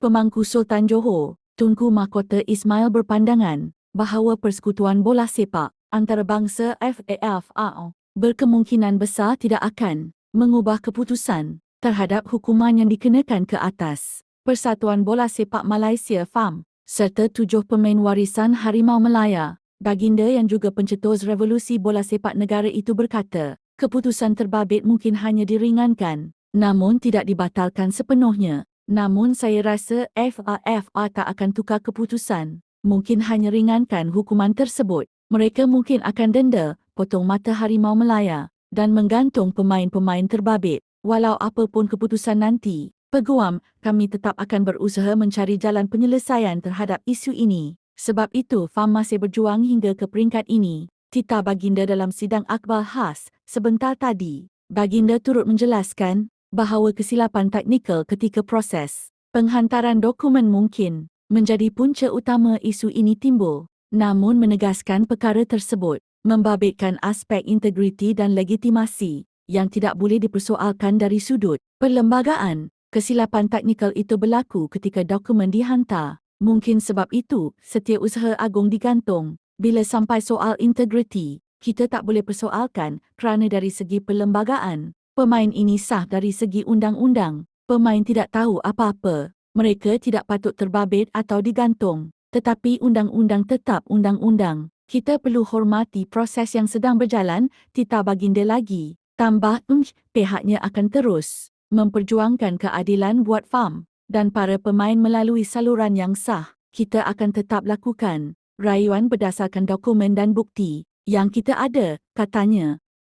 Pemangku Sultan Johor, Tunku Mahkota Ismail berpandangan bahawa persekutuan bola sepak antarabangsa FAFA berkemungkinan besar tidak akan mengubah keputusan terhadap hukuman yang dikenakan ke atas. Persatuan Bola Sepak Malaysia FAM serta tujuh pemain warisan Harimau Melaya, baginda yang juga pencetus revolusi bola sepak negara itu berkata, keputusan terbabit mungkin hanya diringankan, namun tidak dibatalkan sepenuhnya. Namun saya rasa FAFA tak akan tukar keputusan. Mungkin hanya ringankan hukuman tersebut. Mereka mungkin akan denda, potong mata Harimau Melaya dan menggantung pemain-pemain terbabit. Walau apapun keputusan nanti, peguam, kami tetap akan berusaha mencari jalan penyelesaian terhadap isu ini. Sebab itu, FAM masih berjuang hingga ke peringkat ini. Tita Baginda dalam sidang akbar khas sebentar tadi. Baginda turut menjelaskan bahawa kesilapan teknikal ketika proses penghantaran dokumen mungkin menjadi punca utama isu ini timbul. Namun menegaskan perkara tersebut membabitkan aspek integriti dan legitimasi yang tidak boleh dipersoalkan dari sudut perlembagaan. Kesilapan teknikal itu berlaku ketika dokumen dihantar. Mungkin sebab itu, setiausaha agung digantung. Bila sampai soal integriti, kita tak boleh persoalkan kerana dari segi perlembagaan, Pemain ini sah dari segi undang-undang. Pemain tidak tahu apa-apa. Mereka tidak patut terbabit atau digantung. Tetapi undang-undang tetap undang-undang. Kita perlu hormati proses yang sedang berjalan, Tita Baginda lagi. Tambah, um, pihaknya akan terus memperjuangkan keadilan buat FAM dan para pemain melalui saluran yang sah. Kita akan tetap lakukan rayuan berdasarkan dokumen dan bukti yang kita ada, katanya.